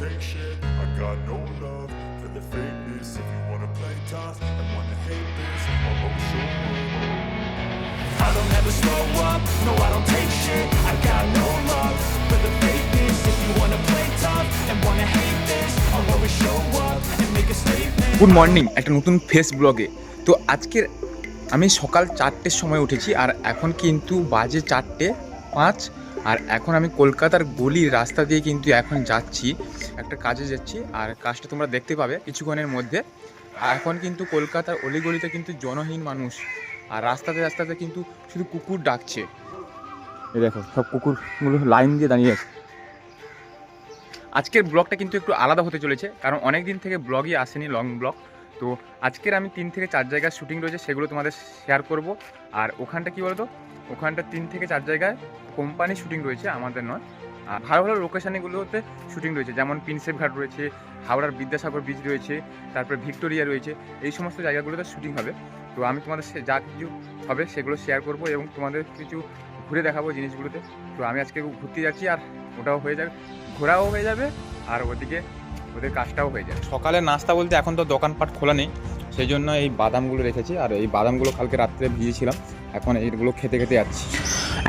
take shit. I got no love for the fakeness. If you wanna play tough and wanna hate this, I'll always show up. I don't ever slow up, no I don't take shit I got no love for the fakeness If you wanna play tough and wanna hate this I'll always show up and make a statement good morning একটা নতুন face ব্লগে তো আজকের আমি সকাল চারটের সময় উঠেছি আর এখন কিন্তু বাজে চারটে পাঁচ আর এখন আমি কলকাতার গলির রাস্তা দিয়ে কিন্তু এখন যাচ্ছি একটা কাজে যাচ্ছি আর কাজটা তোমরা দেখতে পাবে কিছুক্ষণের মধ্যে। আর এখন কিন্তু কলকাতার অলিগলিতে কিন্তু জনহীন মানুষ আর রাস্তাতে রাস্তাতে কিন্তু শুধু কুকুর ডাকছে। দেখো, সব কুকুরগুলো লাইন দিয়ে দাঁড়িয়ে আছে। আজকের ব্লগটা কিন্তু একটু আলাদা হতে চলেছে, কারণ অনেক দিন থেকে ব্লগই আসেনি লং ব্লগ। তো আজকের আমি তিন থেকে চার জায়গায় শুটিং রয়েছে, সেগুলো তোমাদের শেয়ার করব। আর ওখানটা কী বলতো? ওখানটা তিন থেকে চার জায়গায় কোম্পানি শুটিং রয়েছে, আমাদের নয়। ভালো ভালো লোকেশানগুলোতে শুটিং রয়েছে, যেমন প্রিন্সেপ ঘাট রয়েছে, হাওড়ার বিদ্যাসাগর বিচ রয়েছে, তারপরে ভিক্টোরিয়া রয়েছে, এই সমস্ত জায়গাগুলোতে শুটিং হবে। তো আমি তোমাদের যা কিছু হবে সেগুলো শেয়ার করব এবং তোমাদের কিছু ঘুরে দেখাবো জিনিসগুলোতে। তো আমি আজকে ঘুরতে যাচ্ছি আর ওটাও হয়ে যাবে, ঘোরাও হয়ে যাবে আর ওদিকে ওদের কাজটাও হয়ে যাবে। সকালের নাস্তা বলতে এখন তো দোকানপাট খোলা নেই, সেই জন্য এই বাদামগুলো রেখেছি। আর এই বাদামগুলো কালকে রাত্রে ভিজিয়েছিলাম, এখন এইগুলো খেতে খেতে যাচ্ছি।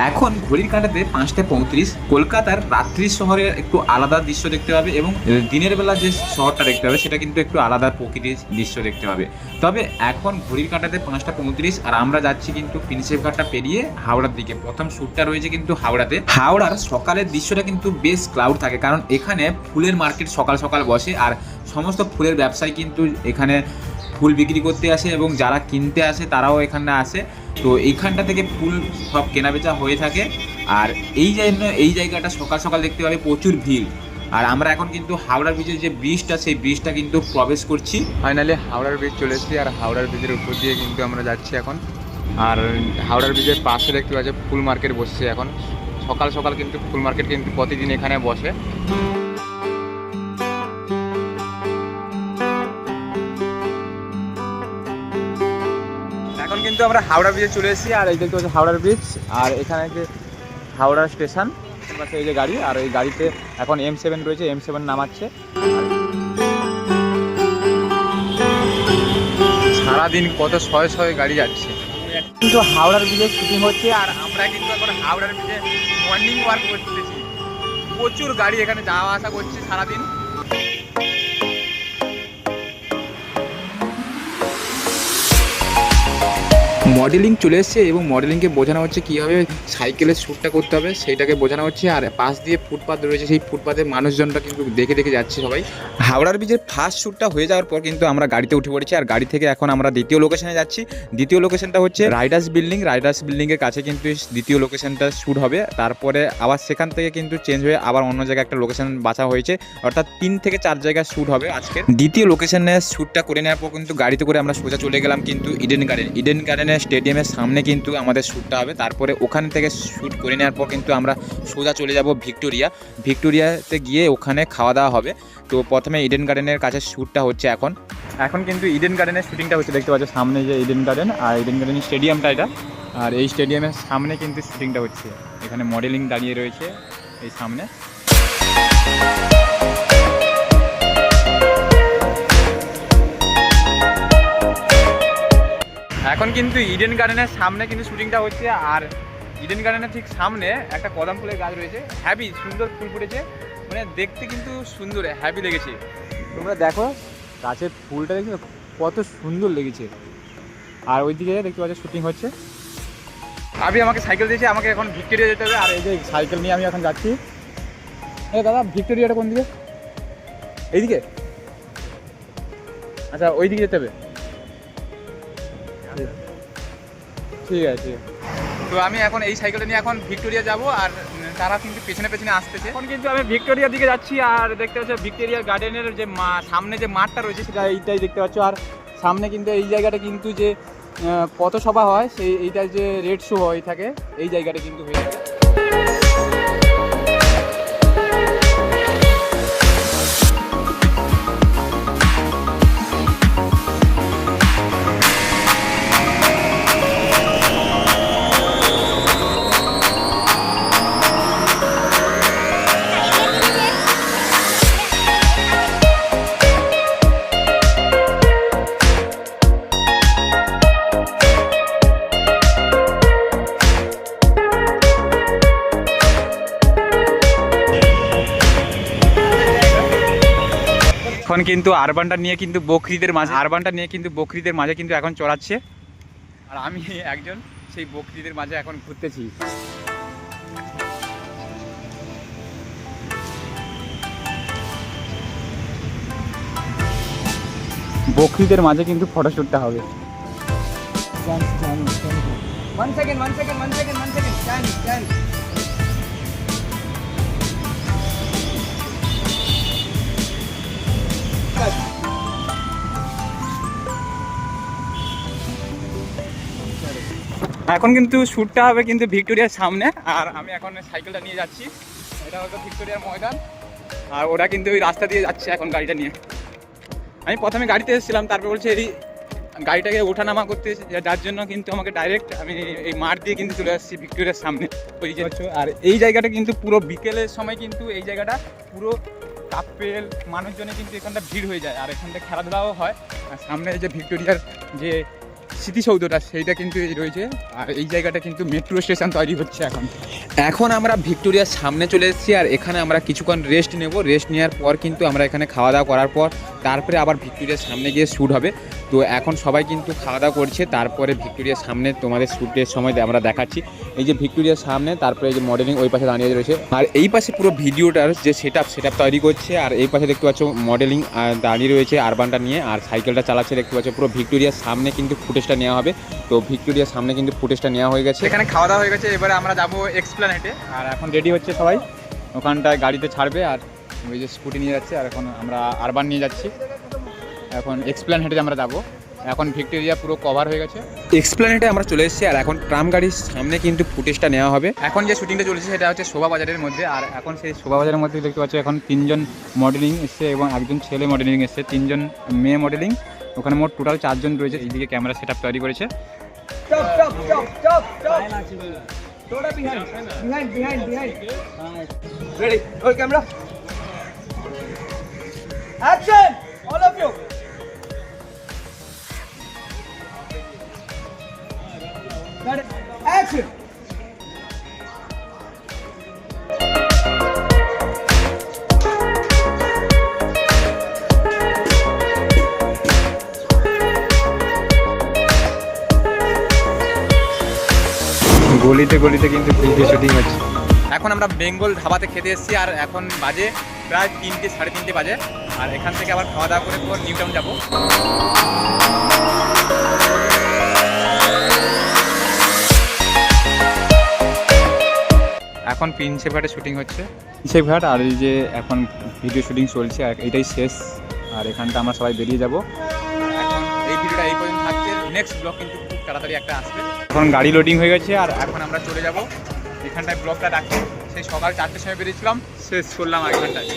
এখন ঘড়ির কাঁটাতে পাঁচটা পঁয়ত্রিশ, কলকাতার রাত্রির শহরের একটু আলাদা দৃশ্য দেখতে পাবে এবং দিনের বেলা যে শহরটা দেখতে হবে সেটা কিন্তু একটু আলাদা প্রকৃতির দৃশ্য দেখতে পাবে। তবে এখন ঘড়ির কাঁটাতে পাঁচটা পঁয়ত্রিশ আর আমরা যাচ্ছি কিন্তু প্রিন্সেপ ঘাটটা পেরিয়ে হাওড়ার দিকে। প্রথম শ্যুটটা রয়েছে কিন্তু হাওড়াতে। হাওড়ার সকালের দৃশ্যটা কিন্তু বেশ ক্লাউড থাকে কারণ এখানে ফুলের মার্কেট সকাল সকাল বসে আর সমস্ত ফুলের ব্যবসায়ী কিন্তু এখানে ফুল বিক্রি করতে আসে এবং যারা কিনতে আসে তারাও এখানে আসে। তো এইখানটা থেকে ফুল সব কেনাবেচা হয়ে থাকে। আর এই জন্য এই জায়গাটা সকাল সকাল দেখতে পাবে প্রচুর ভিড়। আর আমরা এখন কিন্তু হাওড়ার ব্রিজের যে ব্রিজটা সেই ব্রিজটা কিন্তু প্রবেশ করছি। ফাইনালি হাওড়ার ব্রিজ চলে এসেছি আর হাওড়ার ব্রিজের উপর দিয়ে কিন্তু আমরা যাচ্ছি এখন। আর হাওড়ার ব্রিজের পাশে দেখতে পাচ্ছি ফুল মার্কেট বসছে এখন। সকাল সকাল কিন্তু ফুল মার্কেট কিন্তু প্রতিদিন এখানে বসে। কিন্তু আমরা হাওড়া ব্রিজে চলে এসেছি, আর এই দেখতে পাচ্ছি হাওড়ার ব্রিজ আর এখানে যে হাওড়া স্টেশন পাশে এই যে গাড়ি, আর এই গাড়িতে এখন এম সেভেন রয়েছে এম সেভেন নামাচ্ছে। সারাদিন কত শয়ে শয়ে গাড়ি যাচ্ছে। কিন্তু হাওড়ার ব্রিজে শুটিং হচ্ছে, আর আমরা কিন্তু এখন হাওড়ার ব্রিজে মর্নিং ওয়ার্ক করতেছি। প্রচুর গাড়ি এখানে যাওয়া আসা করছে সারাদিন। মডেলিং চলে এসছে এবং মডেলিংকে বোঝানো হচ্ছে কীভাবে সাইকেলের শ্যুটটা করতে হবে, সেইটাকে বোঝানো হচ্ছে। আর পাশ দিয়ে ফুটপাথ রয়েছে, সেই ফুটপাথের মানুষজনটা কিন্তু দেখে দেখে যাচ্ছে সবাই। হাওড়ার ব্রিজের ফার্স্ট শ্যুটটা হয়ে যাওয়ার পর কিন্তু আমরা গাড়িতে উঠে পড়েছি। আর গাড়ি থেকে এখন আমরা দ্বিতীয় লোকেশনে যাচ্ছি। দ্বিতীয় লোকেশনটা হচ্ছে রাইডার্স বিল্ডিং। রাইডার্স বিল্ডিংয়ের কাছে কিন্তু দ্বিতীয় লোকেশনটা শ্যুট হবে। তারপরে আবার সেখান থেকে কিন্তু চেঞ্জ হয়ে আবার অন্য জায়গায় একটা লোকেশন বাছা হয়েছে। অর্থাৎ তিন থেকে চার জায়গায় শ্যুট হবে আজকে। দ্বিতীয় লোকেশনে শ্যুটটা করে নেওয়ার পর কিন্তু গাড়িতে করে আমরা সোজা চলে গেলাম কিন্তু ইডেন গার্ডেন ইডেন গার্ডেনের স্টেডিয়ামের সামনে কিন্তু আমাদের শ্যুটটা হবে। তারপরে ওখান থেকে শ্যুট করে নেওয়ার পর কিন্তু আমরা সোজা চলে যাব ভিক্টোরিয়া। ভিক্টোরিয়াতে গিয়ে ওখানে খাওয়া দাওয়া হবে। তো প্রথমে ইডেন গার্ডেনের কাছে শ্যুটটা হচ্ছে এখন। এখন কিন্তু ইডেন গার্ডেনের শুটিংটা হচ্ছে, দেখতে পাচ্ছ সামনে যে ইডেন গার্ডেন আর ইডেন গার্ডেনের স্টেডিয়ামটা এটা। আর এই স্টেডিয়ামের সামনে কিন্তু শ্যুটিংটা হচ্ছে। এখানে মডেলিং দাঁড়িয়ে রয়েছে এই সামনে। এখন কিন্তু ইডেন গার্ডেনের সামনে কিন্তু শুটিংটা হচ্ছে, আর ইডেন গার্ডেনের ঠিক সামনে একটা কদম ফুলের গাছ রয়েছে। হ্যাপি সুন্দর ফুল ফুটেছে। মানে দেখতে কিন্তু সুন্দর হ্যাপি লেগেছে। তোমরা দেখো, গাছের ফুলটা দেখছ, কত সুন্দর লেগেছে। আর ওইদিকে দেখতে পাচ্ছ শুটিং হচ্ছে। আবি আমাকে সাইকেল দিয়েছে, আমাকে এখন ভিক্টোরিয়া যেতে হবে। আর এই যে সাইকেল নিয়ে আমি এখন যাচ্ছি। হ্যাঁ দাদা ভিক্টোরিয়াটা কোন দিকে? এইদিকে? আচ্ছা ওই দিকে যেতে হবে। ঠিক আছে। তো আমি এখন এই সাইকেলটা নিয়ে এখন ভিক্টোরিয়া যাব আর তারা কিন্তু পেছনে পেছনে আসতেছে। এখন কিন্তু আমি ভিক্টোরিয়ার দিকে যাচ্ছি আর দেখতে পাচ্ছ ভিক্টোরিয়া গার্ডেনের যে মা- সামনে যে মাঠটা রয়েছে সেটা এইটাই দেখতে পাচ্ছ। আর সামনে কিন্তু এই জায়গাটা কিন্তু যে পথসভা হয় সেই এইটা যে রেড শো হয়ে থাকে এই জায়গাটা কিন্তু হয়ে থাকে। কিন্তু আরবানটা নিয়ে কিন্তু বকরিদের মাঝে, আরবানটা নিয়ে কিন্তু বকরিদের মাঝে কিন্তু এখন চড়াচ্ছে। আর আমি একজন সেই বকরিদের মাঝে এখন ঘুরতেছি। বকরিদের মাঝে কিন্তু ফটোশ্যুটটা হবে. এখন কিন্তু শ্যুটটা হবে কিন্তু ভিক্টোরিয়ার সামনে আর আমি এখন সাইকেলটা নিয়ে যাচ্ছি। এটা হয়তো ভিক্টোরিয়ার ময়দান আর ওরা কিন্তু ওই রাস্তা দিয়ে যাচ্ছে এখন গাড়িটা নিয়ে। আমি প্রথমে গাড়িতে এসেছিলাম তারপর বলছে এই গাড়িটাকে ওঠানামা করতে যার জন্য কিন্তু আমাকে ডাইরেক্ট আমি এই মাঠ দিয়ে কিন্তু চলে আসছি ভিক্টোরিয়ার সামনে। ওই যে আর এই জায়গাটা কিন্তু পুরো বিকেলের সময় কিন্তু এই জায়গাটা পুরো কাপেল মানুষজনে কিন্তু এখানটা ভিড় হয়ে যায়। আর এখানটা খেলাধুলাও হয়। আর সামনে যে ভিক্টোরিয়ার যে স্মৃতিসৌধটা, সেইটা কিন্তু রয়েছে। আর এই জায়গাটা কিন্তু মেট্রো স্টেশন তৈরি হচ্ছে এখন। এখন আমরা ভিক্টোরিয়ার সামনে চলে এসেছি আর এখানে আমরা কিছুক্ষণ রেস্ট নেব। রেস্ট নেওয়ার পর কিন্তু আমরা এখানে খাওয়া দাওয়া করার পর, তারপরে আবার ভিক্টোরিয়ার সামনে গিয়ে শ্যুট হবে। তো এখন সবাই কিন্তু খাওয়া দাওয়া করছে তারপরে ভিক্টোরিয়ার সামনে তোমাদের শ্যুটের সময় আমরা দেখাচ্ছি। এই যে ভিক্টোরিয়ার সামনে তারপরে এই যে মডেলিং ওই পাশে দাঁড়িয়ে রয়েছে। আর এই পাশে পুরো ভিডিওটার যে সেট আপ সেট তৈরি করছে আর এই পাশে দেখতে পাচ্ছ মডেলিং দাঁড়িয়ে রয়েছে আরবানটা নিয়ে আর সাইকেলটা চালাচ্ছে দেখতে পাচ্ছ পুরো ভিক্টোরিয়ার সামনে কিন্তু ফুটেজটা নেওয়া হবে। তো ভিক্টোরিয়ার সামনে কিন্তু ফুটেজটা নেওয়া হয়ে গেছে। এখানে খাওয়া দাওয়া হয়ে গেছে এবারে আমরা যাব এক্সপ্ল্যানেটে আর এখন রেডি হচ্ছে সবাই। ওখানটায় গাড়িতে ছাড়বে আর ওই যে স্কুটি নিয়ে যাচ্ছে আর এখন আমরা আরবান নিয়ে যাচ্ছি। এখন এক্সপ্ল্যানেটে আমরা যাব। এখন ভিক্টোরিয়া পুরো কভার হয়ে গেছে। এক্সপ্লেনেটে আমরা চলে এসেছি আর এখন ট্রাম গাড়ির সামনে কিন্তু ফুটেজটা নেওয়া হবে। এখন যে শুটিংটা চলেছে সেটা হচ্ছে শোভা বাজারের মধ্যে। আর এখন সেই শোভা বাজারের মধ্যে দেখতে পাচ্ছি এখন তিনজন মডেলিং এসছে এবং একজন ছেলে মডেলিং এসছে তিনজন মেয়ে মডেলিং ওখানে মোট টোটাল চারজন রয়েছে এইদিকে ক্যামেরা সেট তৈরি করেছে। Stop, stop. Toda behind, Ready. Action. গলিতে গলিতে কিন্তু ভিডিও শুটিং হচ্ছে এখন আমরা বেঙ্গল ধাবাতে খেতে এসেছি আর এখন বাজে প্রায় তিনটে সাড়ে তিনটে বাজে আর এখান থেকে আবার খাওয়া দাওয়া করে পর নিউ টাউন যাব এখন প্রিন্সে ঘাটে শুটিং হচ্ছে? প্রিন্সে ঘাট আর এই যে এখন ভিডিও শুটিং চলছে আর এটাই শেষ। আর এখানটা আমরা সবাই বেরিয়ে যাব। এখন এই ভিডিওটা এই পর্যন্ত থাকছে। নেক্সট ব্লগ কিন্তু খুব তাড়াতাড়ি একটা আসবে। এখন গাড়ি লোডিং হয়ে গেছে আর এখন আমরা চলে যাব। এখানটায় ব্লগটা রাখছি সেই সকাল চারটের সময় বেরিয়েছিলাম। শেষ করলাম এক ঘন্টায়।